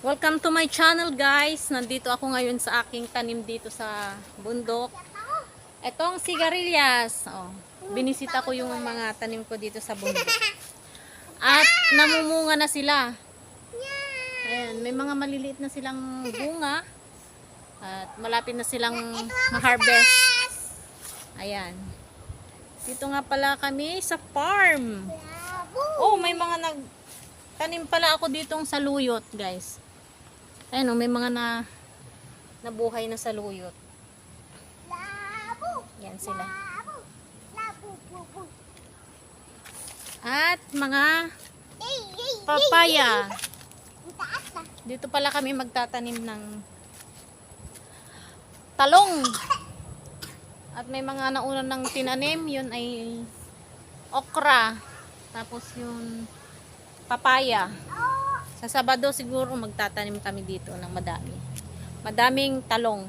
Welcome to my channel guys. Nandito ako ngayon sa aking tanim dito sa bundok. Etong sigarilyas. Oh, binisita ko yung mga tanim ko dito sa bundok. At namumunga na sila. Ayan, may mga maliliit na silang bunga. At malapit na silang ma-harvest. Ayan. Dito nga pala kami sa farm. Oh, may mga nag tanim pala ako ditong saluyot, guys. Ayun, oh, may mga na nabuhay na saluyot. Yan sila. At mga papaya. Dito pala kami magtatanim ng talong. At may mga nauna ng tinanim, yun ay okra. Tapos yung papaya. Sa Sabado siguro magtatanim kami dito ng madami. Madaming talong.